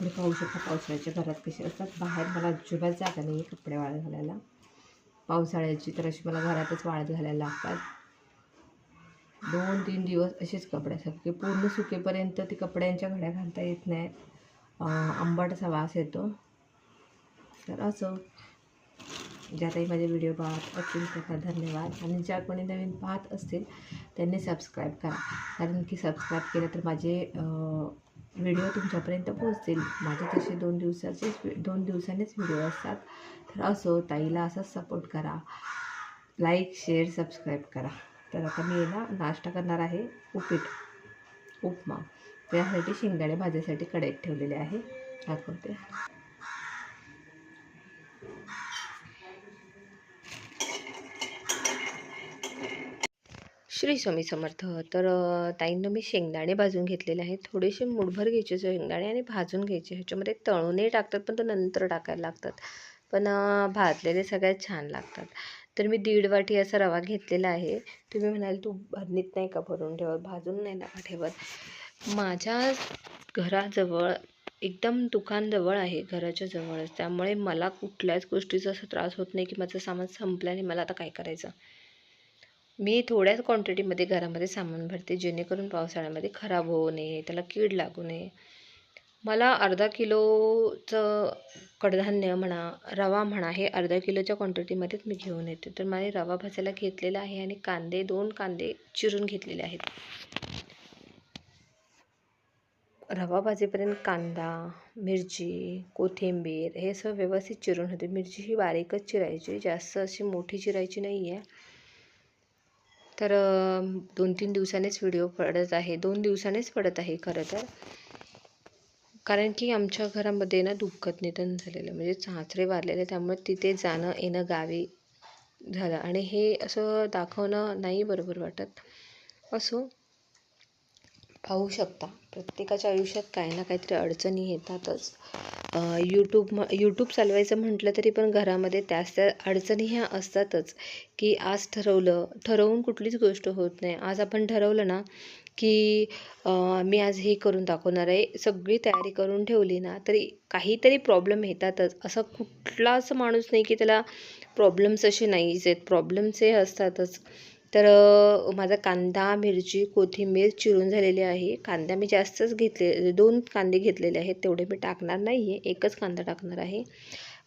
कपडे पाहू शकता पावसाळ्याच्या घरात कसे असतात? बाहेर मला अजिबात जागा नाही आहे कपडे वाळत घालायला. पावसाळ्याची तर अशी मला घरातच वाळत घालायला लागतात. दोन तीन दिवस असेच कपडे सगळे की पूर्ण सुकेपर्यंत ते कपड्यांच्या घड्या घालता येत नाही आंबटचा वास येतो. तर असं. ज्या काही माझे व्हिडिओ पाहत असतील त्याचा धन्यवाद. आणि ज्या कोणी नवीन पाहत असतील त्यांनी सबस्क्राईब करा. कारण की सबस्क्राईब केलं तर माझे व्हिडिओ तुमच्यापर्यंत पोहोचतील. माझे तसे दोन दिवसाचेच दोन दिवसांनीच व्हिडिओ असतात. तर असो ताईला असाच सपोर्ट करा. लाईक शेअर सबस्क्राईब करा. तर आता मी ना नाश्ता करणार आहे. उपीट उपमा. त्यासाठी शेंगदाणे भाजीसाठी कढईत ठेवलेले आहे. दाखवते श्री स्वामी समर्थ. तर ताईंनं मी शेंगदाणे भाजून घेतलेले आहेत. थोडेसे मुठभर घ्यायचे शेंगदाणे आणि भाजून घ्यायचे. ह्याच्यामध्ये तळूनही टाकतात पण तो नंतर टाकायला लागतात. पण भाजलेले सगळ्यात छान लागतात. तर मी दीड वाटी असा रवा घेतलेला आहे. तुम्ही म्हणाल तू भरणीत नाही का भरून ठेवत? भाजून नाही ना ठेवत? माझ्या घराजवळ एकदम दुकानजवळ आहे घराच्या जवळच. त्यामुळे मला कुठल्याच गोष्टीचा असा त्रास होत नाही की माझं सामान संपलं आणि मला आता काय करायचं? मी थोड्याच क्वांटिटीमध्ये घरामध्ये सामान भरते जेणेकरून पावसाळ्यामध्ये खराब होऊ नये त्याला कीड लागू नये. मला अर्धा किलोचं कडधान्य म्हणा रवा म्हणा हे अर्धा किलोच्या क्वांटिटीमध्येच मी घेऊन येते. तर माझे रवा भाजायला घेतलेला आहे आणि कांदे दोन कांदे चिरून घेतलेले आहेत. रवा भाजेपर्यंत कांदा मिरची कोथिंबीर हे सगळं व्यवस्थित चिरून होते. मिरची ही बारीकच चिरायची जास्त अशी मोठी चिरायची नाही आहे तर दोन तीन दिवसांनीच व्हिडिओ पडत आहे. दोन दिवसांनीच पडत आहे खरं तर. कारण की आमच्या घरामध्ये ना दुःखद निधन झालेलं म्हणजे सासरे वारलेले त्यामुळे तिथे जाणं येणं गावी झालं. आणि हे असं दाखवणं नाही बरोबर वाटत. असो. पाहू शकता. प्रत्येकाच्या आयुष्यात काही ना काहीतरी अडचणी येतातच. यूट्यूब म यूट्यूब चालवायचं म्हटलं तरी पण घरामध्ये त्याच त्या अडचणी ह्या असतातच की आज ठरवलं ठरवून कुठलीच गोष्ट होत नाही. आज आपण ठरवलं ना की मी आज हे करून दाखवणार आहे सगळी तयारी करून ठेवली ना तरी काहीतरी प्रॉब्लेम येतातच. असा कुठलाच माणूस नाही की त्याला प्रॉब्लेम्स असे नाहीच आहेत. प्रॉब्लेम्स हे असतातच. तर माझा कांदा मिरची कोथिंबीर चिरून झालेली आहे. कांदा मी जास्तच घेतले दोन कांदे घेतलेले आहेत तेवढे मी टाकणार नाही आहे एकच कांदा टाकणार आहे.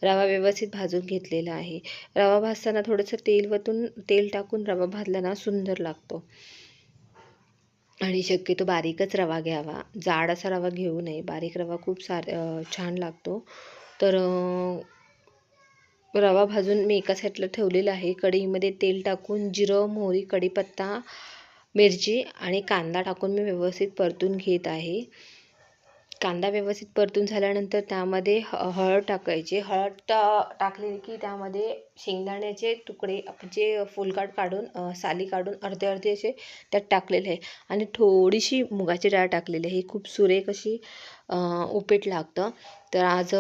रवा व्यवस्थित भाजून घेतलेला आहे. रवा भाजताना थोडंसं तेल वतून तेल टाकून रवा भाजला ना सुंदर लागतो. आणि शक्यतो बारीकच रवा घ्यावा. जाड असा रवा घेऊ नये. बारीक रवा खूप सार छान लागतो. तर रवा भाजून मी एका साईडला ठेवलेला आहे. कढईमध्ये तेल टाकून जिरं मोहरी कढीपत्ता मिरची आणि कांदा टाकून मी व्यवस्थित परतून घेत आहे. कांदा व्यवस्थित परतून झाल्यानंतर त्यामध्ये ह हळद टाकायची. हळद टा टाकली की त्यामध्ये शेंगदाण्याचे तुकडे आपण जे फुलकाट काढून साली काढून अर्धे अर्धे असे त्यात टाकलेले आहे. आणि थोडीशी मुगाची डाळ टाकलेली आहे. ही खूप सुरेख अशी उपीट लागतं. तर आज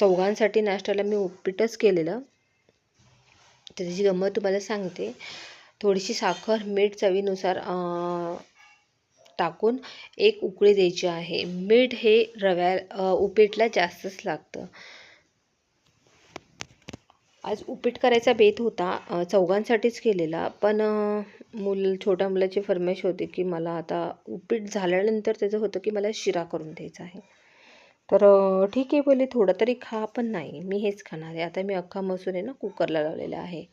चौघांसाठी नाश्त्याला मी उपीटच केलेलं. त्याची गंमत तुम्हाला सांगते. थोडीशी साखर मीठ चवीनुसार टाकून एक उकळी द्यायची आहे. मीठ हे रव्या उपीटला जास्तच लागतं. आज उपीट करायचा बेत होता चौघांसाठीच केलेला. पण मुल छोट्या मुलाची फरमाईश होती की मला आता उपीट झाल्यानंतर त्याचं होतं की मला शिरा करून द्यायचा आहे. तर ठीक आहे बोले थोडं तरी खा पण नाही. मी हेच खाणार आहे. आता मी अख्खा मसूर आहे ना कुकरला लावलेला आहे.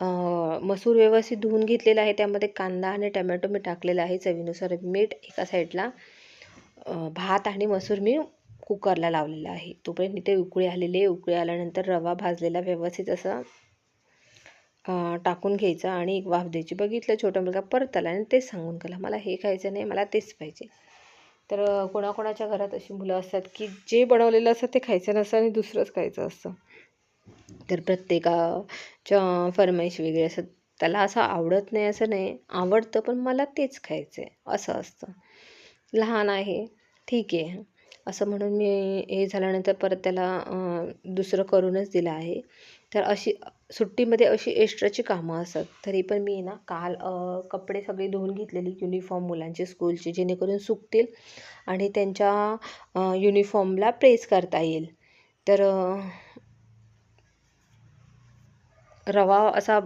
मसूर व्यवस्थित धुवून घेतलेला आहे. त्यामध्ये कांदा आणि टमॅटो मी टाकलेला आहे चवीनुसार. मीठ एका साईडला भात आणि मसूर मी कुकरला लावलेला आहे. तोपर्यंत इथे उकळी आलेली आहे. उकळी आल्यानंतर रवा भाजलेला व्यवस्थित असा टाकून घ्यायचा आणि एक वाफ द्यायची. बघितलं छोटा मुलगा परत आला आणि तेच सांगून गेला मला हे खायचं नाही मला तेच पाहिजे. तर कोणाकोणाच्या घरात अशी मुलं असतात की जे बनवलेलं असतं ते खायचं नसतं आणि दुसरंच खायचं असतं. तर प्रत्येकाच्या फरमाईश वेगळी असतात त्याला असं आवडत नाही असं नाही. आवडतं पण मला तेच खायचं आहे असं असतं. लहान आहे. ठीक आहे. असं म्हणून मी हे झाल्यानंतर परत त्याला दुसरं करूनच दिलं आहे. तर अशी सुट्टीमध्ये अशी एक्स्ट्राची कामं असतात. तरी पण मी ना काल कपडे सगळे धुवून घेतलेले युनिफॉर्म मुलांचे स्कूलचे जेणेकरून सुकतील आणि त्यांच्या युनिफॉर्मला प्रेस करता येईल. तर रवा असा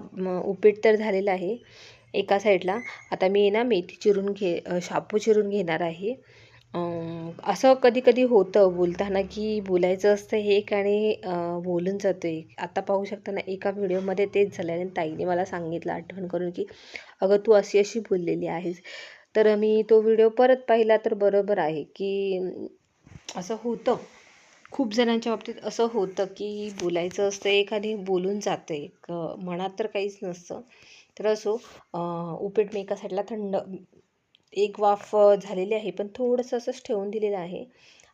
उपीट तर झालेला आहे एका साईडला. आता मी ना मेथी चिरून घे शापू चिरून घेणार आहे. असं कधी कधी होतं बोलताना की बोलायचं असतं हे एक आणि बोलून जातं एक आता पाहू शकता ना एका व्हिडिओमध्ये तेच झालं आणि ताईने मला सांगितलं आठवण करून की अगं तू अशी अशी बोललेली आहेस. तर मी तो व्हिडिओ परत पाहिला तर बरोबर आहे की असं होतं. खूप जणांच्या बाबतीत असं होतं की बोलायचं असतं एक आणि बोलून जातं. एक मनात तर काहीच नसतं. तर असो अं, उपीट मी एका साईडला थंड एक वाफ झालेली आहे पण थोडंसं असंच ठेवून दिलेलं आहे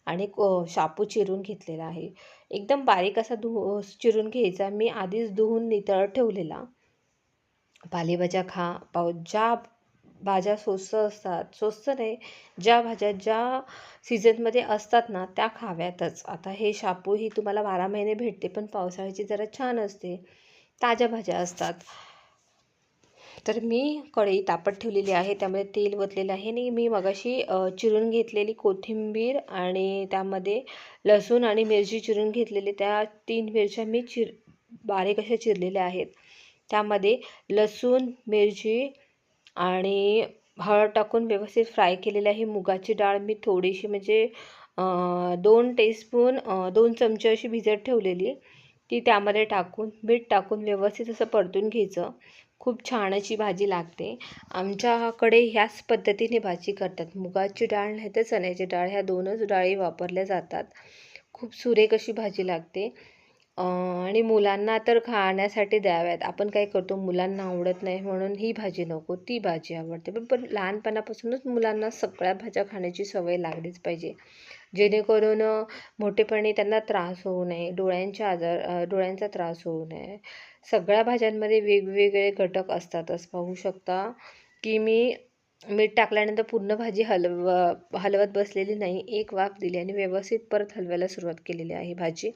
आणि शापू चिरून घेतलेला आहे. एकदम बारीक असा धु चिरून घ्यायचा. मी आधीच धुवून नितळ ठेवलेला. पालेभाज्या खा पाव ज्या भाज्या स्वस्त असतात. स्वस्त नाही. ज्या भाज्या ज्या सीझनमध्ये असतात ना त्या खाव्यातच. आता हे शापू ही तुम्हाला बारा महिने भेटते पण पावसाळ्याची जरा छान असते. ताज्या भाज्या असतात. तर मी कढई तापत ठेवलेली आहे. त्यामध्ये तेल ओतलेलं आहे आणि मी मगाशी चिरून घेतलेली कोथिंबीर आणि त्यामध्ये लसूण आणि मिरची चिरून घेतलेली. त्या तीन मिरच्या मी चिर बारीक अशा चिरलेल्या आहेत. त्यामध्ये लसूण मिरची आणि हळद टाकून व्यवस्थित फ्राय केलेली आहे. मुगाची डाळ मी थोडीशी म्हणजे दोन टेस्पून दोन चमचे अशी भिजत ठेवलेली ती त्यामध्ये टाकून मीठ टाकून व्यवस्थित असं परतून घ्यायचं. खूप छान अशी भाजी लागते. आमच्याकडे ह्याच पद्धतीने भाजी करतात. मुगाची डाळ नाही तर चण्याची डाळ ह्या दोनच डाळी वापरल्या जातात. खूप सुरेख अशी भाजी लागते. आणि मुलांना तर खाण्यासाठी द्याव्यात. आपण काय करतो मुलांना आवडत नाही म्हणून ही भाजी नको ती भाजी आवडते. पण पण लहानपणापासूनच मुलांना सगळ्या भाज्या खाण्याची सवय लागलीच पाहिजे. जेणेकरून मोठेपणी त्यांना त्रास होऊ नये डोळ्यांच्या आजार डोळ्यांचा त्रास होऊ नये. सगळ्या भाज्यांमध्ये वेगवेगळे घटक असतातच. पाहू शकता की मी मीठ टाकल्यानंतर पूर्ण भाजी हलव हलवत बसलेली नाही. एक वाफ दिली आणि व्यवस्थित परत हलवायला सुरुवात केलेली आहे भाजी.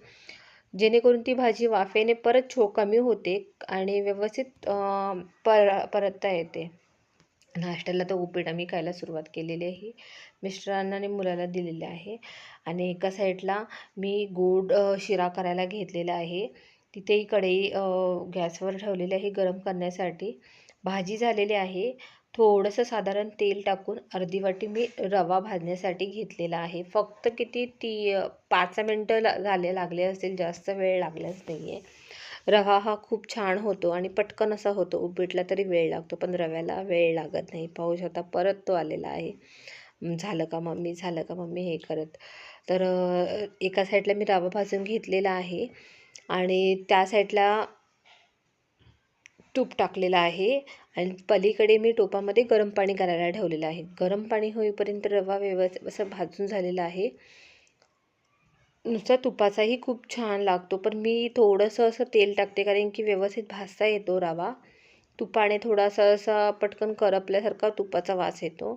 जेणेकरून ती भाजी वाफेने परत छो कमी होते आणि व्यवस्थित पर परतता येते. नाश्त्याला तर उपीट आम्ही खायला सुरुवात केलेली आहे. मिस्टरांना आणि मुलाला दिलेले आहे. आणि एका साईडला मी गोड शिरा करायला घेतलेला आहे. तिथेही कढई गॅसवर ठेवलेली आहे गरम करण्यासाठी. भाजी झालेली आहे. थोडंसं साधारण तेल टाकून अर्धी वाटी मी रवा भाजण्यासाठी घेतलेला आहे. फक्त किती ती पाच मिनटं झाले लागले असतील जास्त वेळ लागलाच नाही आहे रवा हा खूप छान होतो आणि पटकन असा होतो. उपीटला तरी वेळ लागतो पण रव्याला वेळ लागत नाही. पाहू शकता परत तो आलेला आहे. झालं का मम्मी? झालं का मम्मी? हे करत. तर एका साईडला मी रवा भाजून घेतलेला आहे. आणि त्या साईडला तूप टाकलेलं आहे आणि पलीकडे मी टोपामध्ये गरम पाणी करायला ठेवलेलं आहे. गरम पाणी होईपर्यंत रवा व्यवस्थित असं भाजून झालेला आहे. नुसता तुपाचाही खूप छान लागतो पण मी थोडंसं असं तेल टाकते कारण की व्यवस्थित भाजता येतो रवा. तुपाने थोडासा असा पटकन करपल्यासारखा तुपाचा वास येतो.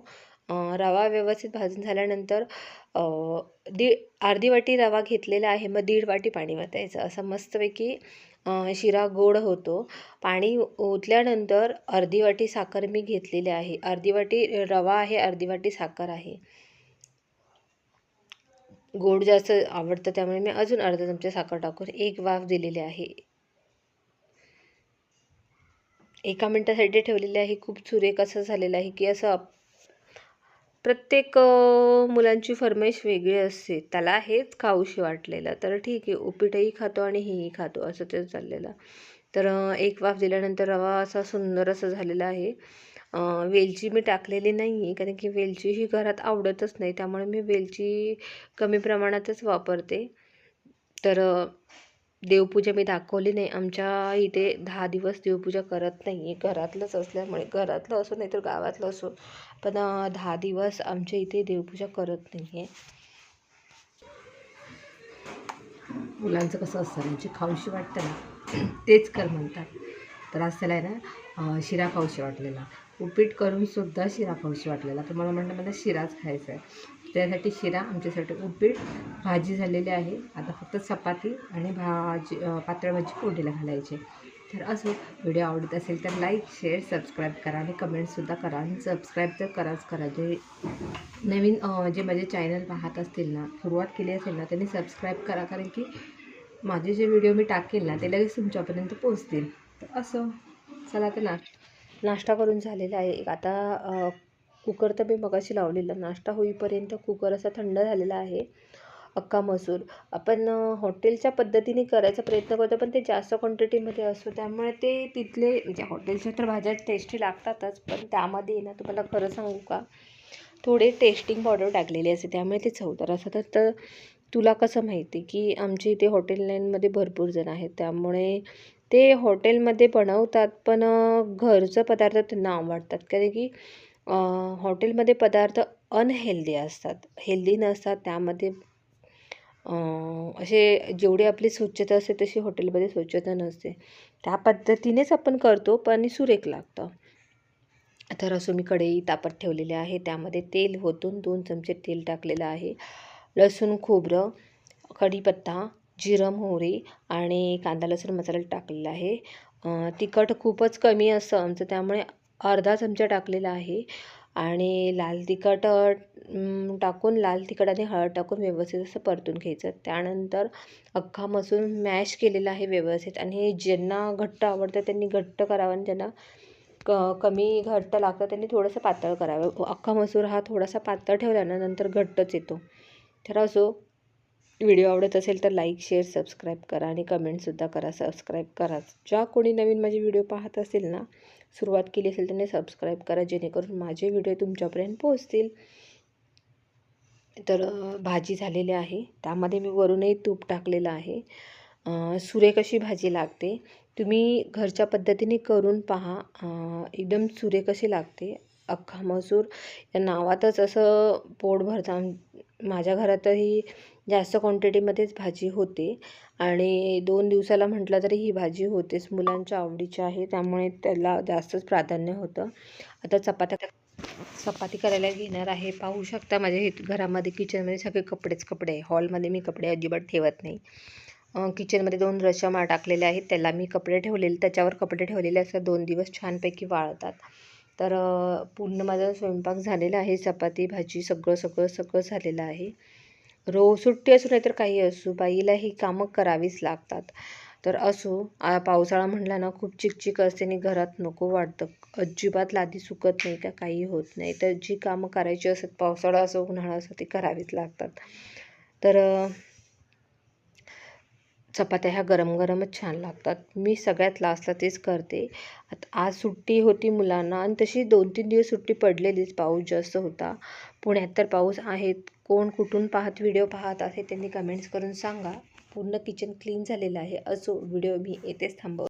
रवा व्यवस्थित भाजून झाल्यानंतर दीड अर्धी वाटी रवा घेतलेला आहे. मग दीड वाटी पाणी वतायचं. असं मस्तपैकी शिरा गोड होतो. पाणी ओतल्यानंतर अर्धी वाटी साखर मी घेतलेली आहे. अर्धी वाटी रवा आहे अर्धी वाटी साखर आहे. गोड जास्त आवडतं त्यामुळे मी अजून अर्धा चमचा साखर टाकून एक वाफ दिलेली आहे. एका मिनटासाठी ठेवलेले आहे. खूप सुरेख असं झालेलं आहे की असं प्रत्येक मुलांची फरमाईश वेगळी असते. त्याला हेच खाऊशी वाटलेलं. तर ठीक आहे उपीटही खातो आणि हेही खातो. असं ते चाललेलं. तर एक वाफ दिल्यानंतर रवा असा सुंदर असं झालेला आहे. वेलची मी टाकलेली नाही आहे कारण की वेलची ही घरात आवडतच नाही. त्यामुळे मी वेलची कमी प्रमाणातच वापरते. तर देवपूजा मी दाखवली नाही. आमच्या इथे दहा दिवस देवपूजा करत नाही आहे घरातलंच असल्यामुळे घरातलं असो नाही तर गावातलं असो पण दहा दिवस आमच्या इथे देवपूजा करत नाही आहे मुलांचं कसं असतं म्हणजे खाऊशी वाटतं ना तेच कर म्हणतात. तर आज त्याला आहे ना शिरा खाऊशी वाटलेला. उपीट करूनसुद्धा शिरा खाऊशी वाटलेला. तर मला म्हणलं मला शिराच खायचा आहे त्यासाठी शिरा आमच्यासाठी उपीट. भाजी झालेली आहे. आता फक्त चपाती आणि भाजी पातळ भाजी फोडणीला घालायची. तर असो व्हिडिओ आवडत असेल तर लाईक शेअर सबस्क्राईब करा आणि कमेंटसुद्धा करा. आणि सबस्क्राईब तर कराच करा. जे नवीन जे माझे चॅनल पाहत असतील ना सुरुवात केली असेल ना त्यांनी सबस्क्राईब करा. कारण की माझे जे व्हिडिओ मी टाकेल ना ते लगेच तुमच्यापर्यंत पोहोचतील. तर असं चला तर नाश्ता करून झालेला आहे. आता कुकर तर मी मगाशी लावलेला. नाश्ता होईपर्यंत कुकर असा थंड झालेला आहे. अक्का मसूर. आपण हॉटेलच्या पद्धतीने करायचा प्रयत्न करतो पण ते जास्त क्वांटिटीमध्ये असतो. त्यामुळे ते तिथले म्हणजे हॉटेलच्या तर भाज्या टेस्टी लागतातच पण त्यामध्ये ना तुम्हाला खरं सांगू का? थोडे टेस्टिंग पावडर टाकलेली असते त्यामुळे ते चवदार असतात. तर तुला कसं माहिती की आमच्या इथे हॉटेल लाईनमध्ये भरपूर जण आहेत. त्यामुळे ते हॉटेलमध्ये बनवतात पण घरचं पदार्थ त्यांना आवडतात. कारण की हॉटेलमध्ये पदार्थ अनहेल्दी असतात. हेल्दी नसतात त्यामध्ये असे जेवढी आपली स्वच्छता असते तशी हॉटेलमध्ये स्वच्छता नसते. त्या पद्धतीनेच आपण करतो पण सुरेख लागतं. तर असं मी कढई तापत ठेवलेली आहे. त्यामध्ये तेल होतून दोन चमचे तेल टाकलेलं आहे. लसूण खोबरं कढीपत्ता जिरं मोहरी आणि कांदा लसूण मसाला टाकलेला आहे. तिखट खूपच कमी असतं आमचं त्यामुळे अर्धा चमचा टाकलेला आहे. आणि लाल तिखट टाकून लाल तिखट आणि हळद टाकून व्यवस्थित असं परतून घ्यायचं. त्यानंतर अख्खा मसूर मॅश केलेला आहे व्यवस्थित. आणि ज्यांना घट्ट आवडतं त्यांनी घट्ट करावं आणि ज्यांना क कमी घट्ट लागतं त्यांनी थोडंसं पातळ करावं. अख्खा मसूर हा थोडासा पातळ ठेवल्यानं नंतर घट्टच येतो. तर असो व्हिडिओ आवडत असेल तर लाईक शेअर सबस्क्राईब करा आणि कमेंटसुद्धा करा. सबस्क्राईब करा. ज्या कोणी नवीन माझे व्हिडिओ पाहत असेल ना सुरुवात केली असेल त्यांनी सबस्क्राईब करा जेणेकरून माझे व्हिडिओ तुमच्यापर्यंत पोहोचतील. तर भाजी झालेली आहे. त्यामध्ये मी वरूनही तूप टाकलेलं आहे. सुरे सुरेख अशी भाजी लागते? तुम्ही घरच्या पद्धतीने करून पहा. एकदम सुरेख अशी लागते? अख्खा मसूर या नावातच असं पोट भरता. माझ्या घरातही जास्त क्वांटिटीमध्येच भाजी होते. आणि दोन दिवसाला म्हटलं तरी ही भाजी होतेच. मुलांच्या आवडीची आहे त्यामुळे त्याला जास्तच प्राधान्य होतं. आता चपात्या चपाती करायला घेणार आहे. पाहू शकता माझ्या हे घरामध्ये किचनमध्ये सगळे कपडेच कपडे हॉलमध्ये मी कपडे अजिबात ठेवत नाही. किचनमध्ये दोन रशमा टाकलेल्या आहेत. त्याला मी कपडे ठेवलेले त्याच्यावर कपडे ठेवलेले असतात. दोन दिवस छानपैकी वाळतात. तर पूर्ण माझा स्वयंपाक झालेला आहे. चपाती भाजी सगळं सगळं सगळं झालेलं आहे. रो सुट्टी असू नाही तर काही असू बाईला ही कामं करावीच लागतात. तर असो पावसाळा म्हटला ना खूप चिकचिक असते आणि घरात नको वाटतं. अजिबात लादी सुकत नाही का काही होत नाही. तर जी कामं करायची असतात पावसाळा असो उन्हाळा असो ती करावीच लागतात. तर चपात्या ह्या गरम गरमच छान लागतात. मी सगळ्यात लास्टला तेच करते. आता आज सुट्टी होती मुलांना आणि तशी दोन तीन दिवस सुट्टी पडलेलीच पाऊस जास्त होता. पुण्यात तर पाऊस आहेत कोण कुठून पाहत व्हिडिओ पाहत आहे त्यांनी कमेंट्स करून सांगा. पूर्ण किचन क्लीन झालेलं आहे. असो व्हिडिओ मी येथेच थांबव